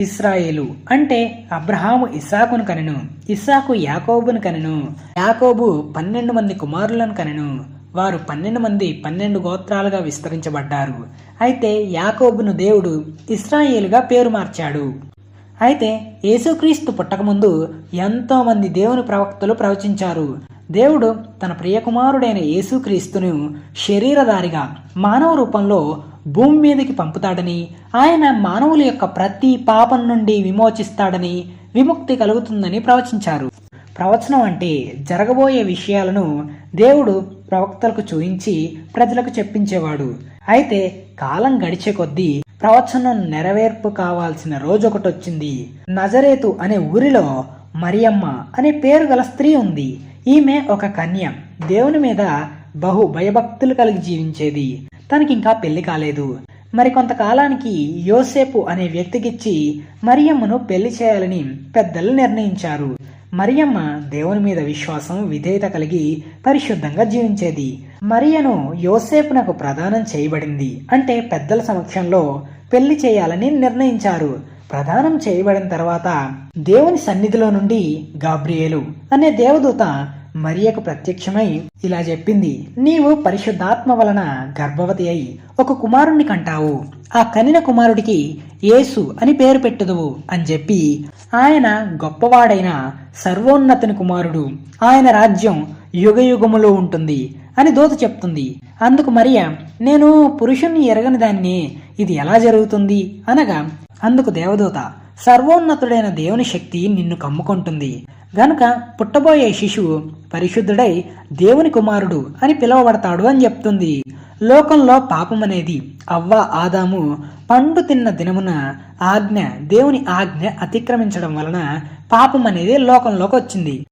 ఇస్రాయేలు అంటే అబ్రహాము ఇస్సాకును కనెను ఇస్సాకు యాకోబును కనెను యాకోబు పన్నెండు మంది కుమారులను కనెను. వారు పన్నెండు మంది పన్నెండు గోత్రాలుగా విస్తరించబడ్డారు. అయితే యాకోబును దేవుడు ఇస్రాయేలుగా పేరు మార్చాడు. అయితే యేసుక్రీస్తు పుట్టకముందు ఎంతోమంది దేవుని ప్రవక్తలు ప్రవచించారు. దేవుడు తన ప్రియకుమారుడైన యేసుక్రీస్తును శరీరధారిగా మానవ రూపంలో భూమి మీదకి పంపుతాడని ఆయన మానవుల యొక్క ప్రతి పాపం నుండి విమోచిస్తాడని విముక్తి కలుగుతుందని ప్రవచించారు. ప్రవచనం అంటే జరగబోయే విషయాలను దేవుడు ప్రవక్తలకు చూయించి ప్రజలకు చెప్పించేవాడు. అయితే కాలం గడిచే కొద్దీ ప్రవచనం నెరవేర్పు కావాల్సిన రోజు ఒకటి వచ్చింది. నజరేతు అనే ఊరిలో మరియమ్మ అనే పేరు గల స్త్రీ ఉంది. ఈమె ఒక కన్య. దేవుని మీద బహు భయభక్తులు కలిగి జీవించేది. తనకింకా పెళ్ళి కాలేదు. మరి కొంతకాలానికి యోసేపు అనే వ్యక్తికిచ్చి మరియమ్మను పెళ్ళి చేయాలని పెద్దలు నిర్ణయించారు. మరియమ్మ దేవుని మీద విశ్వాసం విధేయత కలిగి పరిశుద్ధంగా జీవించేది. మరియను యోసేపునకు ప్రదానం చేయబడింది అంటే పెద్దల సమక్షంలో పెళ్ళి చేయాలని నిర్ణయించారు. ప్రదానం చేయబడిన తర్వాత దేవుని సన్నిధిలో నుండి గాబ్రియేలు అనే దేవదూత మరియకు ప్రత్యక్షమై ఇలా చెప్పింది. నీవు పరిశుద్ధాత్మ వలన గర్భవతి అయి ఒక కుమారుణ్ణి కంటావు. ఆ కనిన కుమారుడికి యేసు అని పేరు పెట్టుదువు అని చెప్పి ఆయన గొప్పవాడైన సర్వోన్నతుని కుమారుడు ఆయన రాజ్యం యుగయుగములో ఉంటుంది అని దోత చెప్తుంది. అందుకు మరియ నేను పురుషుణ్ణి ఎరగని దాన్ని ఇది ఎలా జరుగుతుంది? అనగా అందుకు దేవదూత సర్వోన్నతుడైన దేవుని శక్తి నిన్ను కమ్ముకుంటుంది. గనుక పుట్టబోయే శిశువు పరిశుద్ధుడై దేవుని కుమారుడు అని పిలువబడతాడు అని చెప్తుంది. లోకంలో పాపం అనేది అవ్వ ఆదాము పండు తిన్న దినమున ఆజ్ఞ దేవుని ఆజ్ఞ అతిక్రమించడం వలన పాపం అనేది లోకంలోకి వచ్చింది.